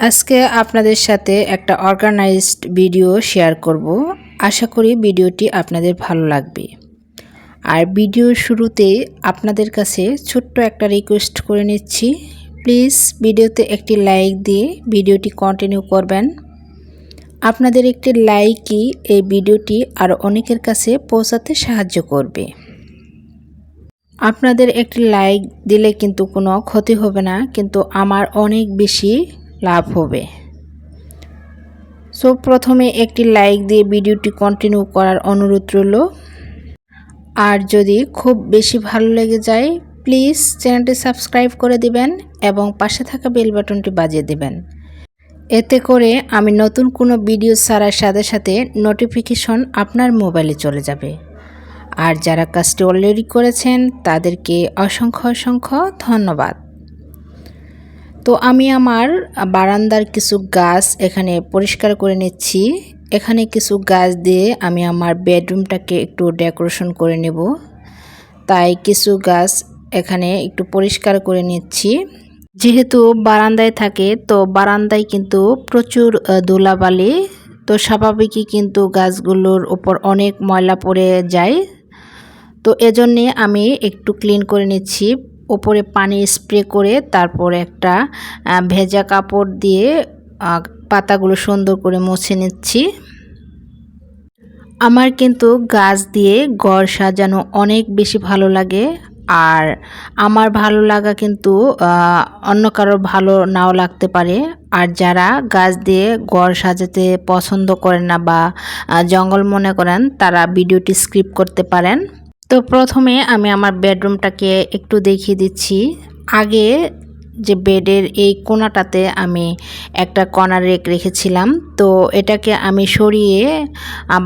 আজকে আপনাদের সাথে একটা অর্গানাইজড ভিডিও শেয়ার করব। আশা করি ভিডিওটি আপনাদের ভালো লাগবে। আর ভিডিও শুরুতে আপনাদের কাছে ছোট্ট একটা রিকোয়েস্ট করে নিচ্ছি। প্লিজ ভিডিওতে একটি লাইক দিয়ে ভিডিওটি কন্টিনিউ করবেন। আপনাদের একটি লাইকই এই ভিডিওটি আর অনেকের কাছে পৌঁছাতে সাহায্য করবে। আপনাদের একটি লাইক দিলে কিন্তু কোনো ক্ষতি হবে না, কিন্তু আমার অনেক বেশি লাভ হবে। সো, প্রথমে একটি লাইক দিয়ে ভিডিওটি কন্টিনিউ করার অনুরোধ রইল। আর যদি খুব বেশি ভালো লেগে যায় প্লিজ চ্যানেলটি সাবস্ক্রাইব করে দিবেন এবং পাশে থাকা বেল বাটনটি বাজিয়ে দিবেন। এতে করে আমি নতুন কোনো ভিডিও ছাড়ার সাথে সাথে নোটিফিকেশন আপনার মোবাইলে চলে যাবে। আর যারা কাজটি অলরেডি করেছেন, তাদেরকে অসংখ্য অসংখ্য ধন্যবাদ। তো আমি আমার বারান্দার কিছু গাছ এখানে পরিষ্কার করে নিচ্ছি। এখানে কিছু গাছ দিয়ে আমি আমার বেডরুমটাকে একটু ডেকোরেশন করে নেব। তাই কিছু গাছ এখানে একটু পরিষ্কার করে নিচ্ছি। যেহেতু বারান্দায় থাকে, তো বারান্দায় কিন্তু প্রচুর ধুলাবালি। তো স্বাভাবিকই কিন্তু গাছগুলোর ওপর অনেক ময়লা পড়ে যায়। তো এজন্যে আমি একটু ক্লিন করে নিচ্ছি। ওপরে পানি স্প্রে করে তারপর একটা ভেজা কাপড় দিয়ে পাতাগুলো সুন্দর করে মুছে নিচ্ছি। আমার কিন্তু গাছ দিয়ে ঘর সাজানো অনেক বেশি ভালো লাগে আর আমার ভালো লাগা কিন্তু অন্য কারোর ভালো নাও লাগতে পারে। আর যারা গাছ দিয়ে ঘর সাজাতে পছন্দ করেন না বা জঙ্গল মনে করেন, তারা ভিডিওটি স্ক্রিপ করতে পারেন। তো প্রথমে আমি আমার বেডরুমটাকে একটু দেখিয়ে দিচ্ছি। আগে যে বেডের এই কোনাটাতে আমি একটা কর্নার রেক রেখেছিলাম। তো এটাকে আমি সরিয়ে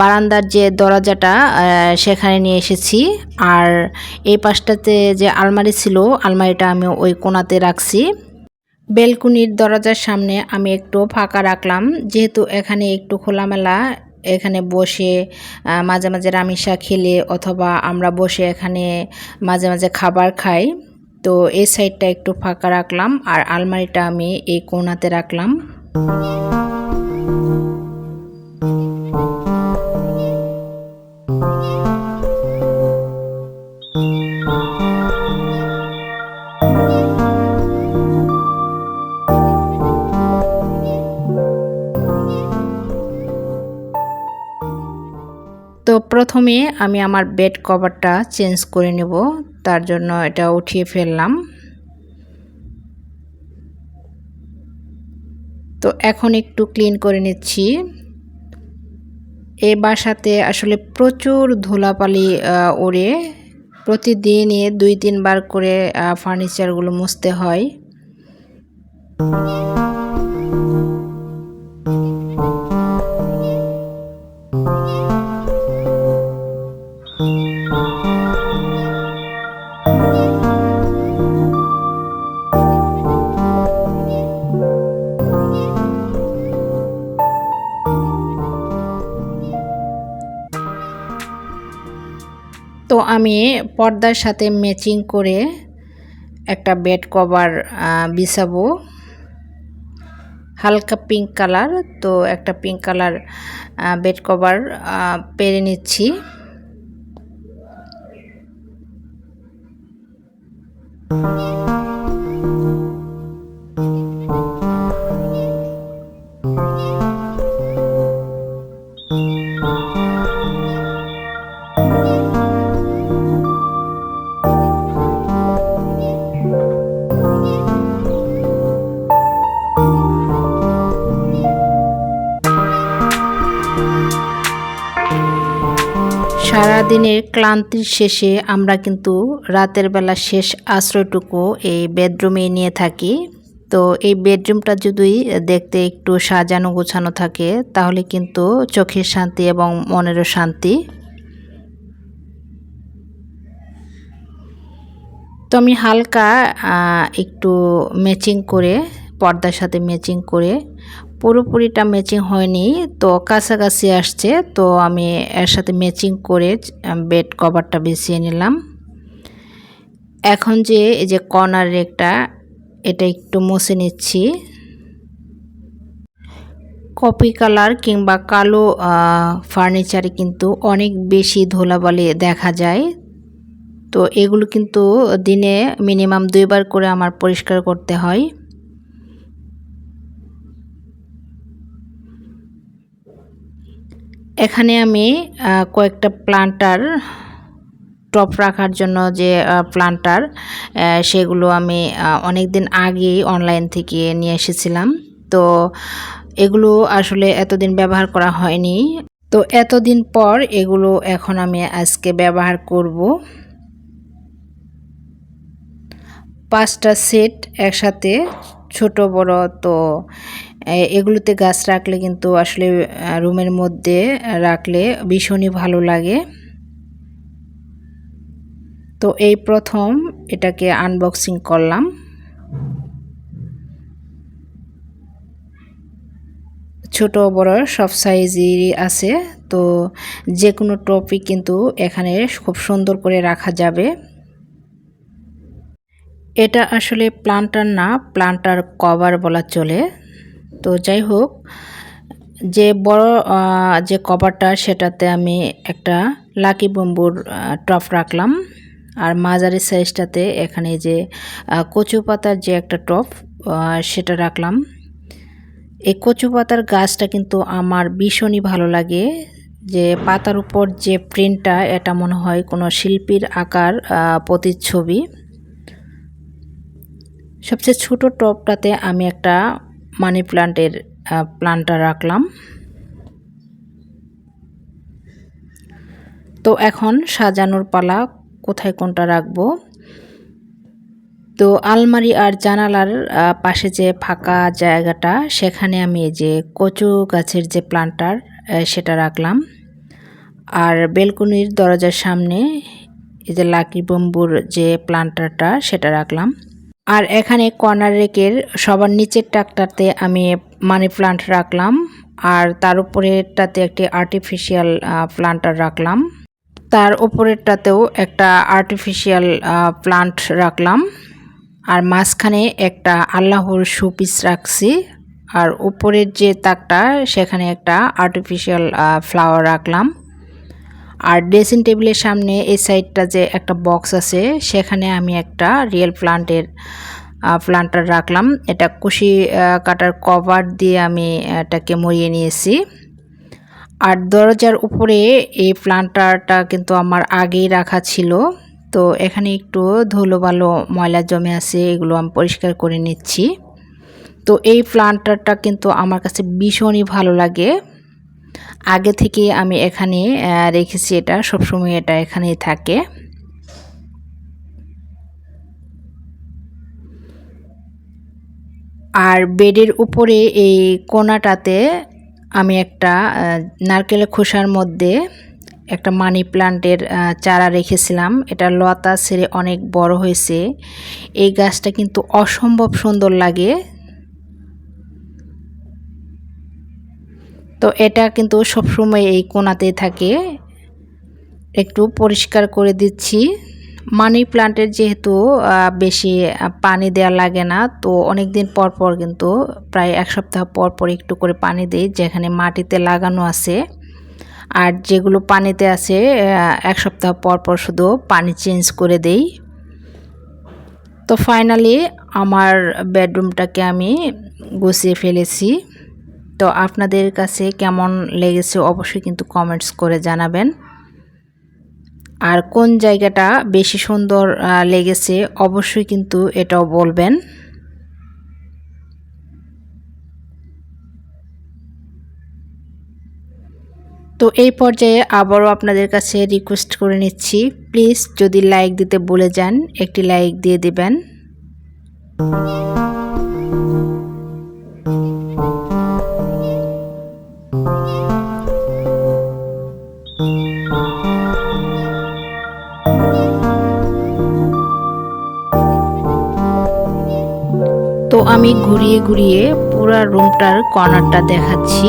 বারান্দার যে দরজাটা সেখানে নিয়ে এসেছি। আর এই পাশটাতে যে আলমারি ছিল, আলমারিটা আমি ওই কোনাতে রাখছি। বেলকুনির দরজার সামনে আমি একটু ফাঁকা রাখলাম। যেহেতু এখানে একটু খোলামেলা এখানে বসে মাঝে মাঝে রামিসা খেলে অথবা আমরা বসে এখানে মাঝে মাঝে খাবার খাই। তো এই সাইডটা একটু ফাঁকা রাখলাম আর আলমারিটা আমি এই কোনাতে রাখলাম। তো প্রথমে আমি আমার বেড কভারটা চেঞ্জ করে নেব, তার জন্য এটা উঠিয়ে ফেললাম। তো এখন একটু ক্লিন করে নিচ্ছি। এ বাসাতে আসলে প্রচুর ধুলাপালি ওড়ে। প্রতিদিনই দুই তিনবার করে ফার্নিচারগুলো মুছতে হয়। আমি পর্দার সাথে ম্যাচিং করে একটা বেড কভার বিছাবো। হালকা পিঙ্ক কালার তো একটা পিঙ্ক কালার বেড কভার পেরে নিচ্ছি। সারাদিনের ক্লান্তির শেষে আমরা কিন্তু রাতের বেলা শেষ আশ্রয়টুকু এই বেডরুমে নিয়ে থাকি। তো এই বেডরুমটা যদি দেখতে একটু সাজানো গোছানো থাকে, তাহলে কিন্তু চোখের শান্তি এবং মনেরও শান্তি। তো আমি হালকা একটু ম্যাচিং করে, পর্দার সাথে ম্যাচিং করে পুরোপুরিটা ম্যাচিং হয়নি। তো কাছাকাছি আসছে, তো আমি এর সাথে ম্যাচিং করে বেড কভারটা বিছিয়ে নিলাম। এখন যে, এই যে কর্নার রেকটা, এটা একটু মুছে নিচ্ছি। কপি কালার কিংবা কালো ফার্নিচারে কিন্তু অনেক বেশি ধুলাবালি দেখা যায়। তো এগুলো কিন্তু দিনে মিনিমাম দুইবার করে আমার পরিষ্কার করতে হয়। এখানে আমি কয়েকটা প্লান্টার টপ রাখার জন্য যে প্লান্টার সেগুলো আমি অনেক দিন আগেই অনলাইন থেকে নিয়ে এসেছিলাম। তো এগুলো আসলে এতদিন ব্যবহার করা হয়নি। তো এতদিন পর এগুলো এখন আমি আজকে ব্যবহার করব। পাঁচটা সেট একসাথে, ছোট, বড়, তো এগুলোতে গাছ রাখলে কিন্তু আসলে রুমের মধ্যে রাখলে ভীষণই ভালো লাগে। তো এই প্রথম এটাকে আনবক্সিং করলাম। ছোট বড় সব সাইজেরই আছে, তো যে কোনো টপিক কিন্তু এখানে খুব সুন্দর করে রাখা যাবে। এটা আসলে প্লান্টার না, প্লান্টার কভার বলা চলে। তো যাই হোক, যে বড় যে কভারটা সেটাতে আমি একটা লাকি বম্বুর টপ রাখলাম। আর মাঝারি সাইজটাতে এখানে যে কচু পাতার যে একটা টপ সেটা রাখলাম। এই কচু পাতার গাছটা কিন্তু আমার ভীষণই ভালো লাগে। যে পাতার উপর যে প্রিন্টটা, এটা মনে হয় কোনো শিল্পীর আকার প্রতিচ্ছবি। সবচেয়ে ছোট টপটাতে আমি একটা মানি প্লান্টের প্লান্টটা রাখলাম। তো এখন সাজানোর পালা, কোথায় কোনটা রাখব? তো আলমারি আর জানালার পাশে যে ফাঁকা জায়গাটা, সেখানে আমি যে কচু গাছের যে প্লান্টার সেটা রাখলাম। আর বেলকনির দরজার সামনে এই যে লাকি বম্বুর যে প্লান্টারটা সেটা রাখলাম। আর এখানে কর্নার রেকের সবার নিচের টাকটাতে আমি মানি প্লান্ট রাখলাম, আর তার উপরেরটাতে একটি আর্টিফিশিয়াল প্লান্টার রাখলাম। তার উপরেরটাতেও একটা আর্টিফিশিয়াল প্লান্ট রাখলাম, আর মাঝখানে একটা আল্লাহর শোপিস রাখছি, আর উপরের যে তাকটা, সেখানে একটা আর্টিফিশিয়াল ফ্লাওয়ার রাখলাম। আর ড্রেসিং টেবিলের সামনে এই সাইডটা যে একটা বক্স আছে, সেখানে আমি একটা রিয়েল প্লান্টের প্লান্টার রাখলাম। এটা কুশি কাটার কভার দিয়ে আমি এটাকে মরিয়ে নিয়েছি। আর দরজার উপরে এই প্লান্টারটা কিন্তু আমার আগেই রাখা ছিল। তো এখানে একটু ধুলো ভালো ময়লা জমে আছে, এগুলো আমি পরিষ্কার করে নিচ্ছি। তো এই প্লান্টারটা কিন্তু আমার কাছে ভীষণই ভালো লাগে। আগে থেকে আমি এখানে রেখেছি এটা, সবসময় এটা এখানেই থাকে। আর বেডের উপরে এই কোনাটাতে আমি একটা নারকেলের খোসার মধ্যে একটা মানি প্লান্টের চারা রেখেছিলাম। এটা লতা ছেড়ে অনেক বড় হয়েছে। এই গাছটা কিন্তু অসম্ভব সুন্দর লাগে। তো এটা কিন্তু সবসময় এই কোনাতেই থাকে। একটু পরিষ্কার করে দিচ্ছি। মানি প্লান্টের যেহেতু বেশি পানি দেওয়া লাগে না, তো অনেক দিন পর পর কিন্তু প্রায় এক সপ্তাহ পর পর একটু করে পানি দিই, যেখানে মাটিতে লাগানো আছে। আর যেগুলো পানিতে আছে এক সপ্তাহ পর পর শুধু পানি চেঞ্জ করে দেই। তো ফাইনালি আমার বেডরুমটাকে আমি গুছিয়ে ফেলেছি। তো আপনাদের কাছে কেমন লেগেছে অবশ্যই কিন্তু কমেন্টস করে জানাবেন। আর কোন জায়গাটা বেশি সুন্দর লেগেছে অবশ্যই কিন্তু এটাও বলবেন। তো এই পর্যায়ে আবারও আপনাদের কাছে রিকোয়েস্ট করে নিচ্ছি। প্লিজ যদি লাইক দিতে বলে যান, একটি লাইক দিয়ে দেবেন। আমি ঘুরিয়ে ঘুরিয়ে পুরা রুমটার কর্নারটা দেখাচ্ছি।